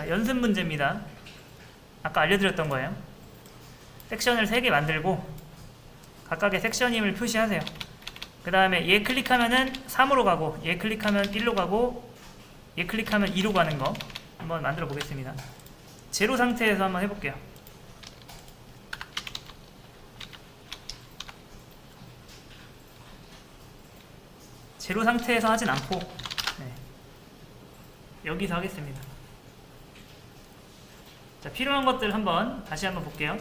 자, 연습 문제입니다. 아까 알려드렸던 거예요. 섹션을 3개 만들고 각각의 섹션임을 표시하세요. 그 다음에 얘 클릭하면은 3으로 가고 얘 클릭하면 1로 가고 얘 클릭하면 2로 가는 거 한번 만들어 보겠습니다. 제로 상태에서 한번 해볼게요. 제로 상태에서 하진 않고 네. 여기서 하겠습니다. 자 필요한 것들 한번 다시 한번 볼게요.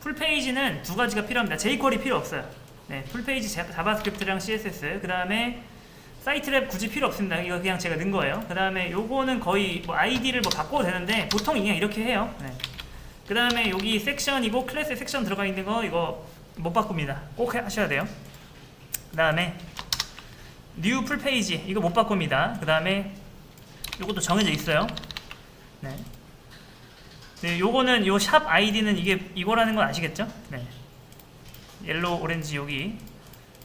풀 페이지는 두 가지가 필요합니다. jQuery 필요 없어요. 네, 풀 페이지 자- 자바스크립트랑 CSS 그 다음에 사이트랩 굳이 필요 없습니다. 이거 그냥 제가 넣은 거예요. 그 다음에 요거는 거의 뭐 아이디를 뭐 바꿔도 되는데 보통 그냥 이렇게 해요. 네. 그 다음에 여기 섹션이고 클래스에 섹션 들어가 있는 거 이거 못 바꿉니다. 꼭 해- 하셔야 돼요. 그 다음에 뉴 풀페이지 이거 못 바꿉니다. 그 다음에 요것도 정해져 있어요. 네. 네, 요거는 요 샵 아이디는 이게 이거라는 건 아시겠죠? 네. 옐로우 오렌지 여기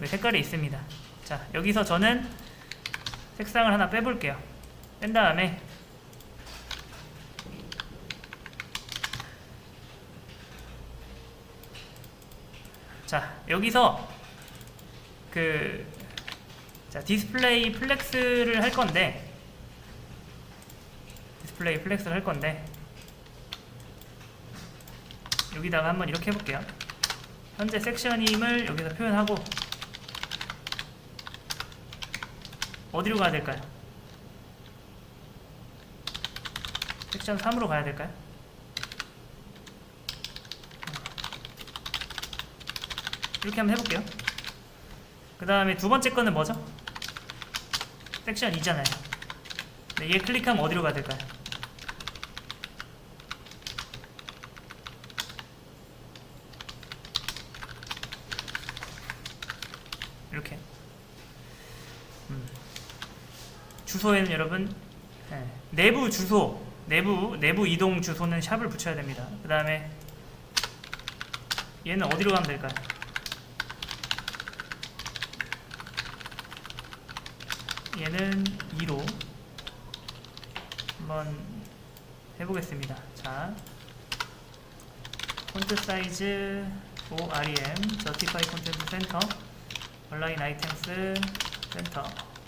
색깔이 있습니다. 자 여기서 저는 색상을 하나 빼볼게요. 뺀 다음에 자 여기서 그 자, 디스플레이 플렉스를 할 건데 디스플레이 플렉스를 할 건데 여기다가 한번 이렇게 해볼게요. 현재 섹션임을 여기서 표현하고 어디로 가야 될까요? 섹션 3으로 가야 될까요? 이렇게 한번 해볼게요. 그 다음에 두 번째 거는 뭐죠? 섹션 2잖아요. 네, 얘 클릭하면 어디로 가야 될까요? 이렇게. 음. 주소에는 여러분 네, 내부 주소, 내부 내부 이동 주소는 샵을 붙여야 됩니다. 그 다음에 얘는 어디로 가면 될까요? 얘는 2로 한번 해보겠습니다. 자, 폰트 사이즈 OREM, Justify Content Center, Align Items Center.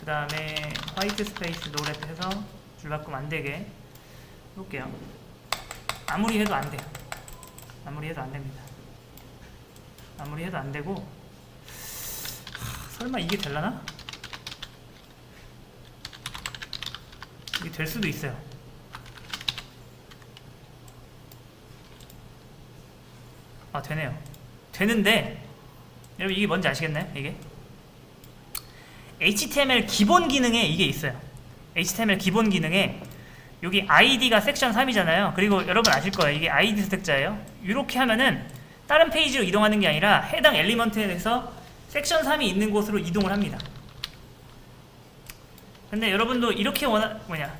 그 다음에 화이트 스페이스 노랩 해서 줄바꿈 안 되게 해볼게요. 아무리 해도 안 돼요. 아무리 해도 안 됩니다. 아무리 해도 안 되고 설마 이게 될라나? 이게 될 수도 있어요. 아 되네요. 되는데 여러분 이게 뭔지 아시겠나요? 이게 HTML 기본 기능에 이게 있어요. HTML 기본 기능에 여기 ID가 섹션 3이잖아요. 그리고 여러분 아실 거예요. 이게 ID 스택자예요. 이렇게 하면은 다른 페이지로 이동하는 게 아니라 해당 엘리먼트에서 섹션 3이 있는 곳으로 이동을 합니다. 근데 여러분도 이렇게 원하 뭐냐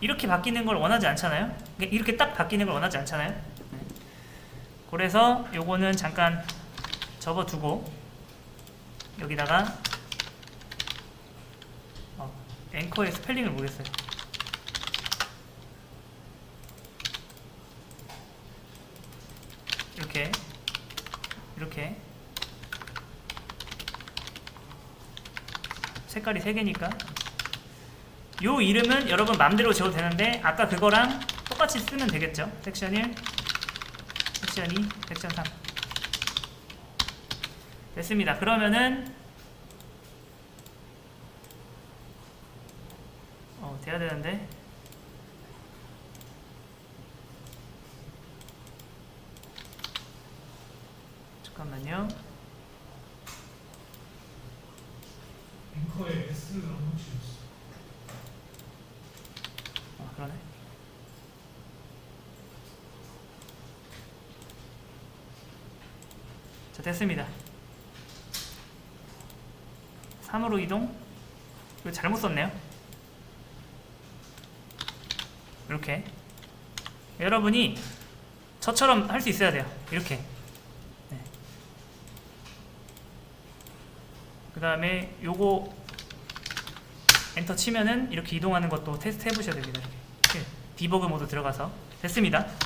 이렇게 바뀌는 걸 원하지 않잖아요. 그러니까 이렇게 딱 바뀌는 걸 원하지 않잖아요. 네. 그래서 요거는 잠깐 접어두고 여기다가 어, 앵커의 스펠링을 보겠어요. 이렇게 이렇게. 색깔이 세 개니까. 요 이름은 여러분 맘대로 지어도 되는데 아까 그거랑 똑같이 쓰면 되겠죠? 섹션 1 섹션 2 섹션 3 됐습니다. 그러면은 돼야 되는데. 잠깐만요. 앵커에 S를 안 붙였어. 아 그러네. 자 됐습니다. 3으로 이동? 이거 잘못 썼네요 이렇게 여러분이 저처럼 할 수 있어야 돼요 이렇게 네. 그 다음에 요거 엔터 치면은 이렇게 이동하는 것도 테스트 해보셔야 됩니다. 이렇게. 디버그 모드 들어가서 됐습니다.